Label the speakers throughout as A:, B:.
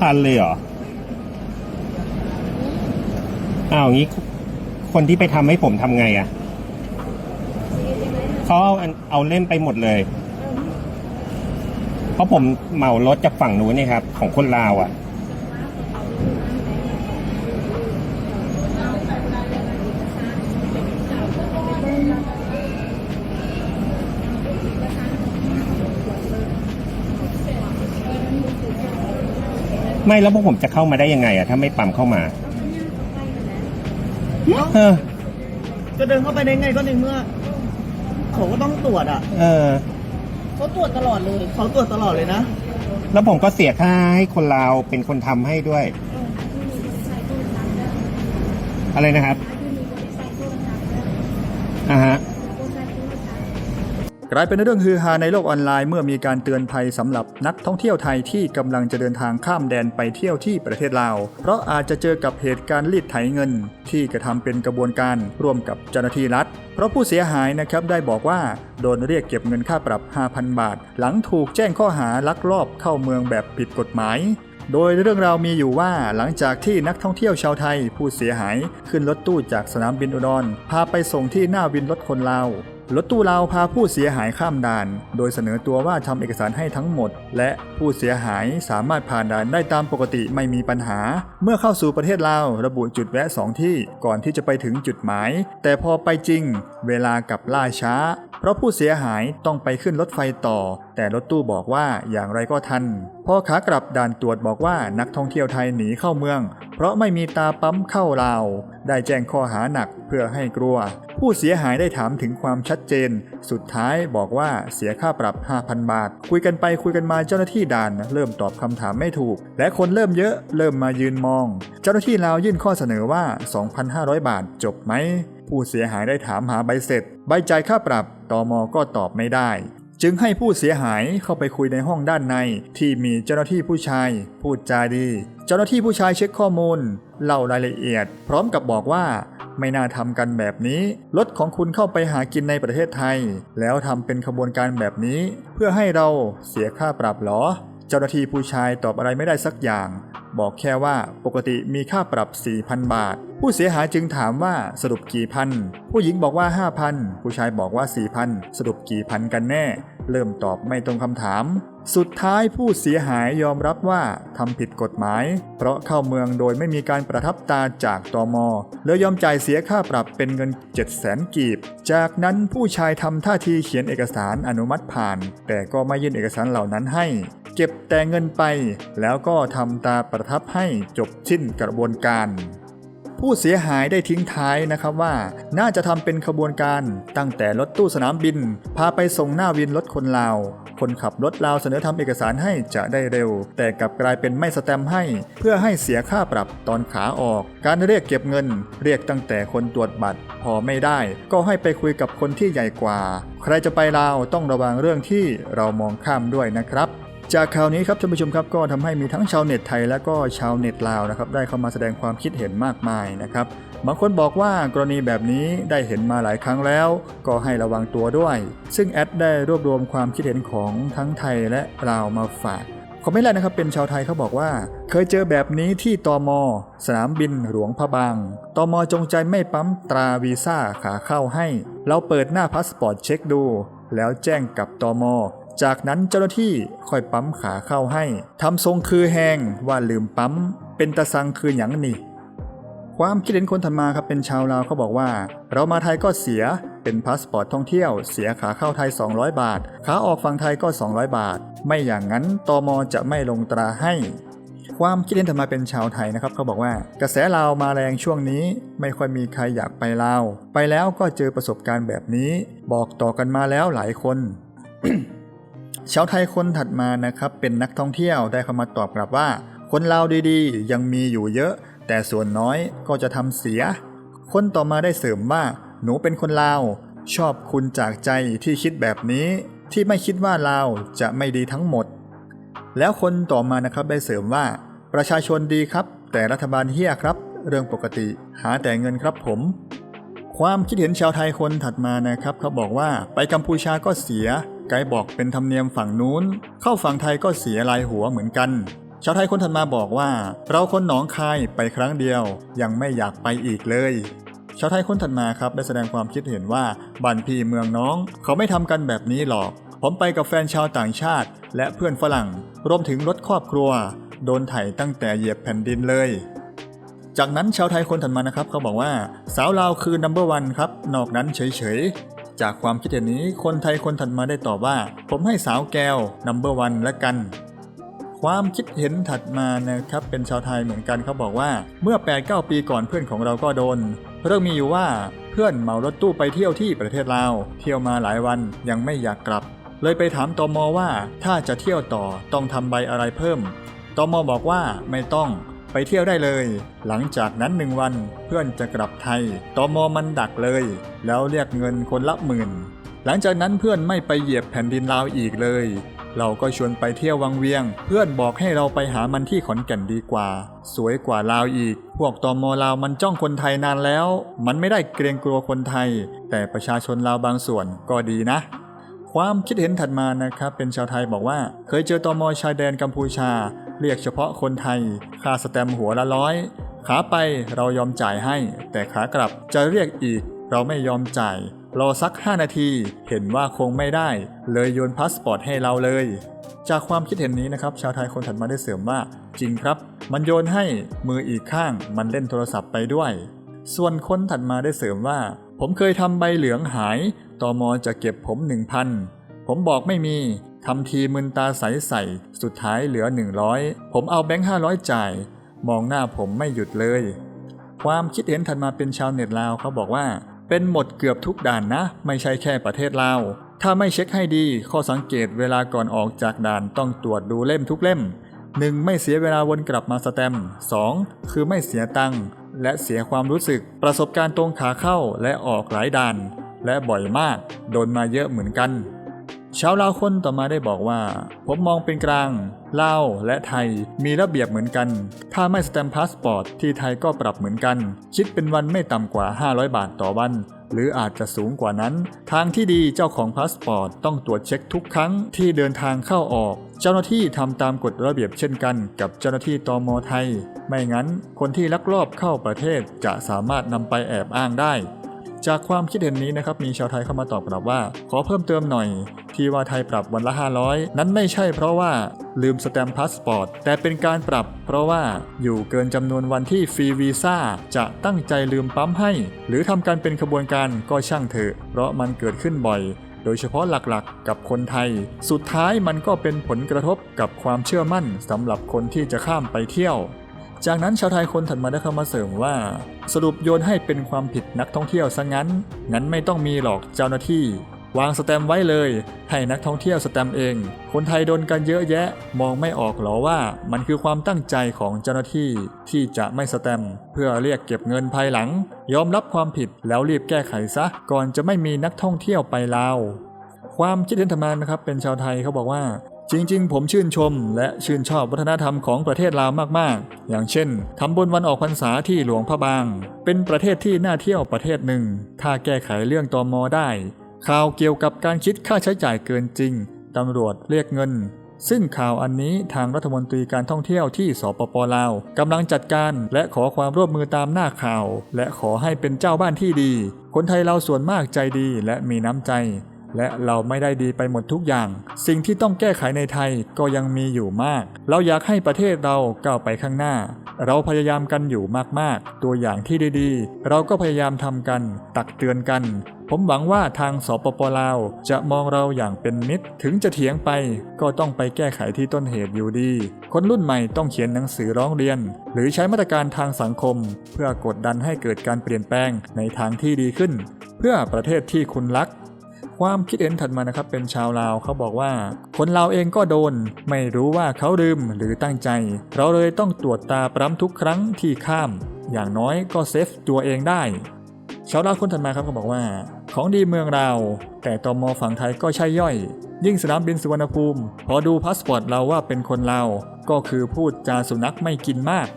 A: พันเลยเหรอ อ้าวงี้คนที่ไปทำให้ผมทำไงอะ่ะเขาเอาเอาเล่มไปหมดเลย เพราะผมเหมารถจากฝั่งนู้นนี่ครับ ของคนลาวอะ่ะ ไม่แล้วพวกผมจะเข้ามาได้ยังไงอะถ้าไม่ปั๊มเข้ามาเออ
B: จะเดินเข้าไปได้ไงก็ในเมื่อ เขาก็ต้องตรวจอะ
A: เออ
C: เขาตรวจตลอดเลย
B: เขาตรวจตลอดเลยนะ
A: แล้วผมก็เสียค่าให้คนลาวเป็นคนทำให้ด้วย อะไรนะครับอ่าฮะ
D: กลายเป็นเรื่องฮือฮาในโลกออนไลน์เมื่อมีการเตือนภัยสำหรับนักท่องเที่ยวไทยที่กำลังจะเดินทางข้ามแดนไปเที่ยวที่ประเทศลาว เพราะอาจจะเจอกับเหตุการณ์รีดไถเงิน ที่กระทำเป็นกระบวนการร่วมกับเจ้าหน้าที่รัฐ เพราะผู้เสียหายนะครับได้บอกว่าโดนเรียกเก็บเงินค่าปรับ 5,000 บาท หลังถูกแจ้งข้อหาลักลอบเข้าเมืองแบบผิดกฎหมายโดยเรื่องราวมีอยู่ว่าหลังจากที่นักท่องเที่ยวชาวไทยผู้เสียหาย ขึ้นรถตู้จากสนามบินอุดรพาไปส่งที่หน้าวินรถคนลาว รถตู้ลาวพาผู้เสียหายข้ามด่าน โดยเสนอตัวว่าทำเอกสารให้ทั้งหมด และผู้เสียหายสามารถผ่านด่านได้ตามปกติไม่มีปัญหา เมื่อเข้าสู่ประเทศลาวระบุจุดแวะสองที่ก่อนที่จะไปถึงจุดหมาย แต่พอไปจริง เวลากลับล่าช้า เพราะผู้เสียหายต้องไปขึ้นรถไฟต่อ แต่รถตู้บอกว่าอย่างไรก็ทันพอขากลับด่านตรวจบอกว่านักท่องเที่ยวไทยหนีเข้าเมือง เพราะไม่มีตาปั๊มเข้าลาว ได้แจ้งข้อหาหนักเพื่อให้กลัว ผู้เสียหายได้ถามถึงความชัดเจน สุดท้ายบอกว่าเสียค่าปรับ 5,000 บาท คุยกันไปคุยกันมาเจ้าหน้าที่ด่าน เริ่มตอบคำถามไม่ถูก และคนเริ่มเยอะเริ่มมายืนมอง เจ้าหน้าที่ลาวยื่นข้อเสนอว่า 2,500 บาทจบไหม ผู้เสียหายได้ถามหาใบเสร็จ ใบจ่ายค่าปรับตอมอก็ตอบไม่ได้ จึงให้ผู้เสียหายเข้าไปคุยในห้องด้านใน ที่มีเจ้าหน้าที่ผู้ชาย พูดจาดี เจ้าหน้าที่ผู้ชายเช็คข้อมูล เล่ารายละเอียด พร้อมกับบอกว่าไม่น่าทำกันแบบนี้ รถของคุณเข้าไปหากินในประเทศไทย แล้วทำเป็นขบวนการแบบนี้ เพื่อให้เราเสียค่าปรับหรอ เจ้าหน้าที่ผู้ชายตอบอะไรไม่ได้สักอย่าง บอกแค่ว่าปกติมีค่าปรับ 4,000 บาท ผู้เสียหายจึงถามว่าสรุปกี่พัน ผู้หญิงบอกว่า 5,000 ผู้ชายบอกว่า 4,000 สรุปกี่พันกันแน่ เริ่มตอบไม่ตรงคำถาม สุดท้ายผู้เสียหายยอมรับว่าทำผิดกฎหมาย เพราะเข้าเมืองโดยไม่มีการประทับตาจากตมแล้วยอมจ่ายเสียค่าปรับเป็นเงิน 700,000กีบ จากนั้นผู้ชายทำท่าทีเขียนเอกสารอนุมัติผ่าน แต่ก็ไม่ยื่นเอกสารเหล่านั้นให้ ก็บแต่เงินไป แล้วก็ทำตาประทับให้จบสิ้นกระบวนการ ผู้เสียหายได้ทิ้งท้ายนะครับว่า น่าจะทำเป็นขบวนการตั้งแต่รถตู้สนามบิน พาไปส่งหน้าวินรถคนลาว คนขับรถลาวเสนอทำเอกสารให้จะได้เร็ว แต่กลับกลายเป็นไม่สแตมให้ เพื่อให้เสียค่าปรับตอนขาออก การเรียกเก็บเงิน เรียกตั้งแต่คนตรวจบัตร พอไม่ได้ ก็ให้ไปคุยกับคนที่ใหญ่กว่า ใครจะไปลาวต้องระวังเรื่องที่เรามองข้ามด้วยนะครับ จากข่าวนี้ครับท่านผู้ชมครับก็ทำให้มีทั้งชาวเน็ตไทยและก็ชาวเน็ตลาวนะครับได้เข้ามาแสดงความคิดเห็นมากมายนะครับบางคนบอกว่ากรณีแบบนี้ได้เห็นมาหลายครั้งแล้ว ก็ให้ระวังตัวด้วย ซึ่งแอดได้รวบรวมความคิดเห็นของทั้งไทยและลาวมาฝากคอมเมนต์แรกนะครับเป็นชาวไทยเขาบอกว่า เคยเจอแบบนี้ที่ตอมสนามบินหลวงพระบางตอมจงใจไม่ปั๊มตราวีซ่าขาเข้าให้ เราเปิดหน้าพาสปอร์ตเช็คดู แล้วแจ้งกับตอม จากนั้นเจ้าหน้าที่ค่อยปั๊มขาเข้าให้ทำทรงคือแหงว่าลืมปั๊ม เป็นตะสังคือหยังนี่ความคิดเห็นคนถัดมาครับเป็นชาวลาวเขาบอกว่า เรามาไทยก็เสียเป็นพาสปอร์ตท่องเที่ยว เสียขาเข้าไทย 200 บาท ขาออกฝั่งไทยก็ 200 บาท ไม่อย่างนั้นตมจะไม่ลงตราให้ ความคิดเห็นถัดมาเป็นชาวไทยนะครับเขาบอกว่า กระแสลาวมาแรงช่วงนี้ ไม่ค่อยมีใครอยากไปลาว ไปแล้วก็เจอประสบการณ์แบบนี้ บอกต่อกันมาแล้วหลายคน ชาวไทยคนถัดมานะครับเป็นนักท่องเที่ยวได้เข้ามาตอบกลับว่า คนลาวดีๆ ยังมีอยู่เยอะ แต่ส่วนน้อยก็จะทำเสีย คนต่อมาได้เสริมว่า หนูเป็นคนลาว ชอบคุณจากใจที่คิดแบบนี้ ที่ไม่คิดว่าลาวจะไม่ดีทั้งหมด แล้วคนต่อมานะครับได้เสริมว่า ประชาชนดีครับ แต่รัฐบาลเฮียครับ เรื่องปกติหาแต่เงินครับผมความคิดเห็นชาวไทยคนถัดมานะครับเขาบอกว่าไปกัมพูชาก็เสีย ไกด์บอกเป็นธรรมเนียมฝั่งนู้น เข้าฝั่งไทยก็เสียลายหัวเหมือนกัน ชาวไทยคนถัดมาบอกว่า เราคนหนองคายไปครั้งเดียว ยังไม่อยากไปอีกเลยชาวไทยคนถัดมาครับได้แสดงความคิดเห็นว่าบ้านพี่เมืองน้อง เขาไม่ทำกันแบบนี้หรอก ผมไปกับแฟนชาวต่างชาติ และเพื่อนฝรั่ง รวมถึงรถครอบครัว โดนไถ่ตั้งแต่เหยียบแผ่นดินเลย จากนั้นชาวไทยคนถัดมานะครับ เขาบอกว่า สาวลาวคือ number one ครับ นอกนั้นเฉย จากความคิดเห็นนี้คนไทยคนถัดมาได้ตอบว่า ผมให้สาวแก้ว number one ละกัน ความคิดเห็นถัดมานะครับเป็นชาวไทยเหมือนกันเขาบอกว่า เมื่อ 8-9 ปีก่อนเพื่อนของเราก็โดน เรื่องมีอยู่ว่าเพื่อนเหมารถตู้ไปเที่ยวที่ประเทศลาว เที่ยวมาหลายวันยังไม่อยากกลับ เลยไปถามตอมอว่าถ้าจะเที่ยวต่อต้องทำใบอะไรเพิ่มตอมอบอกว่าไม่ต้อง ไปเที่ยวได้เลย หลังจากนั้นหนึ่งวันเพื่อนจะกลับไทยตอมอมันดักเลย แล้วเรียกเงินคนละหมื่น หลังจากนั้นเพื่อนไม่ไปเหยียบแผ่นดินลาวอีกเลย เราก็ชวนไปเที่ยววังเวียง เพื่อนบอกให้เราไปหามันที่ขอนแก่นดีกว่า สวยกว่าลาวอีก พวกตอมอลาวมันจ้องคนไทยนานแล้ว มันไม่ได้เกรงกลัวคนไทย แต่ประชาชนลาวบางส่วนก็ดีนะความคิดเห็นถัดมานะครับเป็นชาวไทยบอกว่า เคยเจอตอมอชายแดนกัมพูชา เรียกเฉพาะคนไทย ค่าสแตมหัวละร้อย ขาไปเรายอมจ่ายให้ แต่ขากลับจะเรียกอีก เราไม่ยอมจ่าย รอสัก 5 นาที เห็นว่าคงไม่ได้ เลยโยนพาสปอร์ตให้เราเลย จากความคิดเห็นนี้นะครับ ชาวไทยคนถัดมาได้เสริมว่า จริงครับ มันโยนให้มืออีกข้าง มันเล่นโทรศัพท์ไปด้วย ส่วนคนถัดมาได้เสริมว่า ผมเคยทำใบเหลืองหายตอมอจะเก็บผม1,000ผมบอกไม่มี ทำทีมึนตาใสใสสุดท้ายเหลือ 100 ผมเอาแบงค์500 จ่าย มองหน้าผมไม่หยุดเลย ความคิดเห็นถัดมาเป็นชาวเน็ตลาวเขาบอกว่า เป็นหมดเกือบทุกด่านนะ ไม่ใช่แค่ประเทศลาวถ้าไม่เช็คให้ดี ข้อสังเกตเวลาก่อนออกจากด่านต้องตรวจดูเล่มทุกเล่ม 1. ไม่เสียเวลาวนกลับมาสแตม 2. คือไม่เสียตังค์และเสียความรู้สึก ประสบการณ์ตรงขาเข้าและออกหลายด่าน และบ่อยมาก โดนมาเยอะเหมือนกัน ชาวลาวคนต่อมาได้บอกว่า ผมมองเป็นกลางลาวและไทยมีระเบียบเหมือนกัน ถ้าไม่สแตมป์พาสปอร์ตที่ไทยก็ปรับเหมือนกัน คิดเป็นวันไม่ต่ำกว่า 500 บาทต่อวัน หรืออาจจะสูงกว่านั้น ทางที่ดีเจ้าของพาสปอร์ตต้องตรวจเช็คทุกครั้งที่เดินทางเข้าออก เจ้าหน้าที่ทำตามกฎระเบียบเช่นกัน กับเจ้าหน้าที่ตมไทย ไม่งั้นคนที่ลักลอบเข้าประเทศจะสามารถนำไปแอบอ้างได้ จากความคิดเห็นนี้นะครับมีชาวไทยเข้ามาตอบกลับว่า ขอเพิ่มเติมหน่อย ที่ว่าไทยปรับวันละ 500 นั้นไม่ใช่เพราะว่าลืมสแตมป์พาสปอร์ตแต่เป็นการปรับ เพราะว่าอยู่เกินจำนวนวันที่ฟรีวีซ่าจะตั้งใจลืมปั๊มให้ หรือทำการเป็นขบวนการก็ช่างเถอะ เพราะมันเกิดขึ้นบ่อยโดยเฉพาะหลักๆ กับคนไทย สุดท้ายมันก็เป็นผลกระทบกับความเชื่อมั่นสำหรับคนที่จะข้ามไปเที่ยว จากนั้นชาวไทยคนถัดมาได้เข้ามาเสริมว่า สรุปโยนให้เป็นความผิดนักท่องเที่ยวซะงั้น งั้นไม่ต้องมีหรอกเจ้าหน้าที่ วางสแตมไว้เลย ให้นักท่องเที่ยวสแตมเอง คนไทยโดนกันเยอะแยะ มองไม่ออกหรอว่ามันคือความตั้งใจของเจ้าหน้าที่ ที่จะไม่สแตมเพื่อเรียกเก็บเงินภายหลัง ยอมรับความผิดแล้วรีบแก้ไขซะ ก่อนจะไม่มีนักท่องเที่ยวไปลาวความคิดเห็นธรรมานะครับเป็นชาวไทยเขาบอกว่า จริง ๆ ผมชื่นชม และชื่นชอบวัฒนธรรมของประเทศลาวมากๆ อย่างเช่นทำบุญวันออกพรรษาที่หลวงพระบาง เป็นประเทศที่น่าเที่ยวประเทศหนึ่ง ถ้าแก้ไขเรื่องตอมอได้ ข่าวเกี่ยวกับการคิดค่าใช้จ่ายเกินจริงตำรวจเรียกเงิน ซึ่งข่าวอันนี้ทางรัฐมนตรีการท่องเที่ยวที่สปปลาวกำลังจัดการและขอความร่วมมือตามหน้าข่าว และขอให้เป็นเจ้าบ้านที่ดี คนไทยเราส่วนมากใจดีและมีน้ำใจ และเราไม่ได้ดีไปหมดทุกอย่าง สิ่งที่ต้องแก้ไขในไทยก็ยังมีอยู่มาก เราอยากให้ประเทศเราก้าวไปข้างหน้า เราพยายามกันอยู่มากๆ ตัวอย่างที่ดีๆ เราก็พยายามทำกัน ตักเตือนกัน ผมหวังว่าทางสปปลาวจะมองเราอย่างเป็นมิตร ถึงจะเถียงไปก็ต้องไปแก้ไขที่ต้นเหตุอยู่ดี คนรุ่นใหม่ต้องเขียนหนังสือร้องเรียน หรือใช้มาตรการทางสังคม เพื่อกดดันให้เกิดการเปลี่ยนแปลงในทางที่ดีขึ้น เพื่อประเทศที่คุณรัก ความคิดเห็นถัดมานะครับเป็นชาวลาวเขาบอกว่า คนลาวเองก็โดน ไม่รู้ว่าเขาลืมหรือตั้งใจ เราเลยต้องตรวจตาปรำทุกครั้งที่ข้าม อย่างน้อยก็เซฟตัวเองได้ ชาวลาวคนถัดมาครับเขาบอกว่า ของดีเมืองเราแต่ตอมอฝั่งไทยก็ใช่ย่อย ยิ่งสนามบินสุวรรณภูมิ พอดูพาสปอร์ตเราว่าเป็นคนลาวก็คือพูดจาสุนัขไม่กินมาก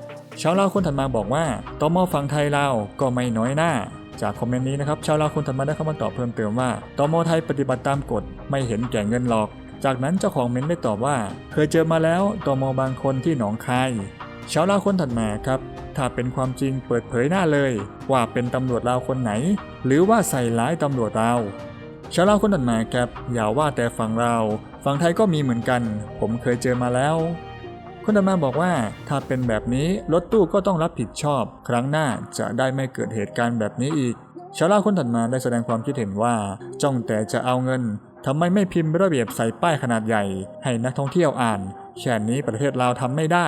D: ชาวลาวคนถัดมาบอกว่าตอมอฝั่งไทยเราก็ไม่น้อยหน้า จากคอมเมนต์นี้นะครับชาวลาวคนถัดมาได้เข้ามาตอบเพิ่มเติมว่าตมไทยปฏิบัติตามกฎไม่เห็นแก่เงินหรอก จากนั้นเจ้าของเม้นได้ตอบว่า เคยเจอมาแล้วตมบางคนที่หนองคายชาวลาวคนถัดมาครับ ถ้าเป็นความจริงเปิดเผยหน้าเลย ว่าเป็นตำรวจลาวคนไหน หรือว่าใส่ร้ายตำรวจเราชาวลาวคนถัดมาครับอย่าว่าแต่ฝั่งเราฝั่งไทยก็มีเหมือนกัน ผมเคยเจอมาแล้ว คนถัดมาบอกว่า ถ้าเป็นแบบนี้รถตู้ก็ต้องรับผิดชอบ ครั้งหน้าจะได้ไม่เกิดเหตุการณ์แบบนี้อีกชาวลาวคนถัดมาได้แสดงความคิดเห็นว่า จ้องแต่จะเอาเงินทำไมไม่พิมพ์ระเบียบใส่ป้ายขนาดใหญ่ ให้นักท่องเที่ยวอ่านแค่นี้ประเทศลาวทำไม่ได้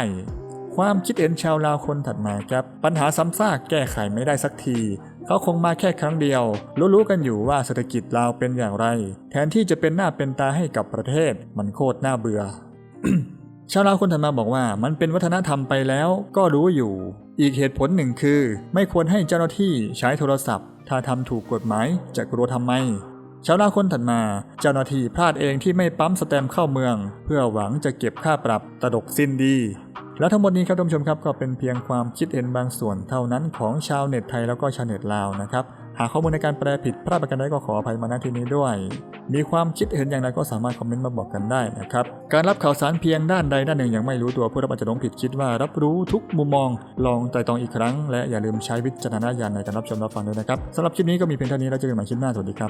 D: ความคิดเห็นชาวลาวคนถัดมาครับ ปัญหาซ้ำซากแก้ไขไม่ได้สักทีเขาคงมาแค่ครั้งเดียว รู้ๆกันอยู่ว่าเศรษฐกิจลาวเป็นอย่างไร แทนที่จะเป็นหน้าเป็นตาให้กับประเทศ มันโคตรน่าเบื่อ ชาวลาวคนถัดมาบอกว่ามันเป็นวัฒนธรรมไปแล้วก็รู้อยู่ อีกเหตุผลหนึ่งคือ ไม่ควรให้เจ้าหน้าที่ใช้โทรศัพท์ ถ้าทำถูกกฎหมายจะกลัวทำไม ชาวลาวคนถัดมา เจ้าหน้าที่พลาดเองที่ไม่ปั๊มสแตมเข้าเมือง เพื่อหวังจะเก็บค่าปรับตลกสิ้นดีและทั้งหมดนี้ครับท่านผู้ชมครับก็เป็นเพียงความคิดเห็นบางส่วนเท่านั้นของชาวเน็ตไทยแล้วก็ชาวเน็ตลาวนะครับ หากข้อมูลในการแปลผิดพลาดประการใดก็ขออภัยมาณที่นี้ด้วย มีความคิดเห็นอย่างไรก็สามารถคอมเมนต์มาบอกกันได้นะครับ การรับข่าวสารเพียงด้านใดด้านหนึ่งยังไม่รู้ตัวผู้รับอาจจะหลงผิดคิดว่ารับรู้ทุกมุมมอง ลองไต่ตรองอีกครั้ง และอย่าลืมใช้วิจารณญาณในการรับชมรับฟังด้วยนะครับสำหรับคลิปนี้ก็มีเพียงเท่านี้แล้วเจอกันใหม่คลิปหน้าสวัสดีครับ